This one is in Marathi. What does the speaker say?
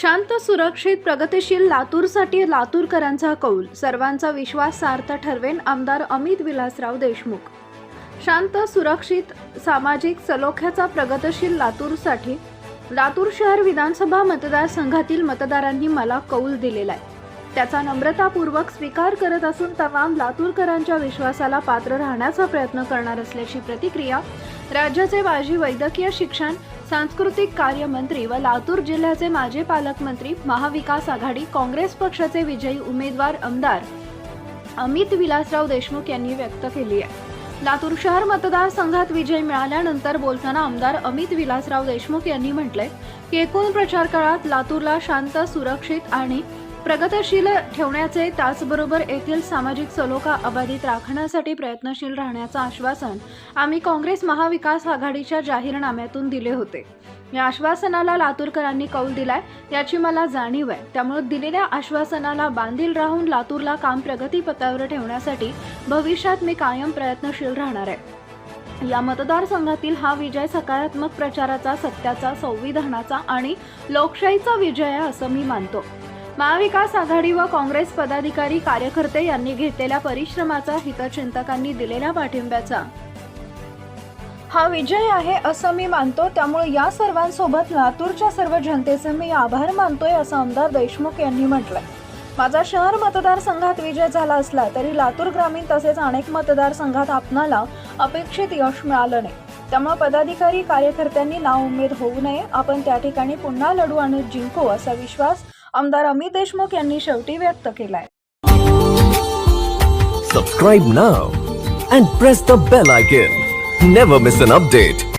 शांत सुरक्षित प्रगतिशील लातूरसाठी लातूरकरांचा कौल. सर्वांचा विश्वास सार्थ ठरवेन आमदार अमित विलासराव देशमुख. शांत सुरक्षित सामाजिक सलोख्याचा प्रगतशील लातूरसाठी लातूर शहर विधानसभा मतदारसंघातील मतदारांनी मला कौल दिलेला आहे त्याचा नम्रतापूर्वक स्वीकार करत असून तमाम लातूरकरांच्या विश्वासाला पात्र राहण्याचा प्रयत्न करणार असल्याची प्रतिक्रिया राज्याचे माजी वैद्यकीय शिक्षण सांस्कृतिक कार्य मंत्री व लातूर जिल्ह्याचे माजी पालकमंत्री महाविकास आघाडी काँग्रेस पक्षाचे विजयी उमेदवार आमदार अमित विलासराव देशमुख यांनी व्यक्त केली आहे. लातूर शहर मतदारसंघात विजय मिळाल्यानंतर बोलताना आमदार अमित विलासराव देशमुख यांनी म्हटलंय की एकूण प्रचार काळात लातूरला शांत सुरक्षित आणि प्रगतशील ठेवण्याचे त्याचबरोबर येथील सामाजिक सलोखा अबाधित राखण्यासाठी प्रयत्नशील राहण्याचं आश्वासन आम्ही काँग्रेस महाविकास आघाडीच्या जाहीरनाम्यातून दिले होते. या आश्वासनाला लातूरकरांनी कौल दिलाय याची मला जाणीव आहे. त्यामुळे दिलेल्या आश्वासनाला बांधील राहून लातूरला काम प्रगतीपथावर ठेवण्यासाठी भविष्यात मी कायम प्रयत्नशील राहणार आहे. या मतदारसंघातील हा विजय सकारात्मक प्रचाराचा सत्याचा संविधानाचा आणि लोकशाहीचा विजय आहे असं मी मानतो. महाविकास आघाडी व काँग्रेस पदाधिकारी कार्यकर्ते यांनी घेतलेल्या परिश्रमाचा हितचिंतकांनी दिलेल्या पाठिंब्याचा. हा विजय आहे असं मी मानतो त्यामुळे या सर्वांसोबत लातूरच्या सर्व जनतेचे मी आभार मानतोय असं आमदार देशमुख यांनी म्हटलंय. माझा शहर मतदारसंघात विजय झाला असला तरी लातूर ग्रामीण तसेच अनेक मतदारसंघात आपणाला अपेक्षित यश मिळालं नाही. त्यामुळे पदाधिकारी कार्यकर्त्यांनी नाउमेद होऊ नये. आपण त्या ठिकाणी पुन्हा लढू आणि जिंकू असा विश्वास आमदार अमित देशमुख यांनी शेवटी व्यक्त केलाय Subscribe now and press the bell icon. Never miss an update.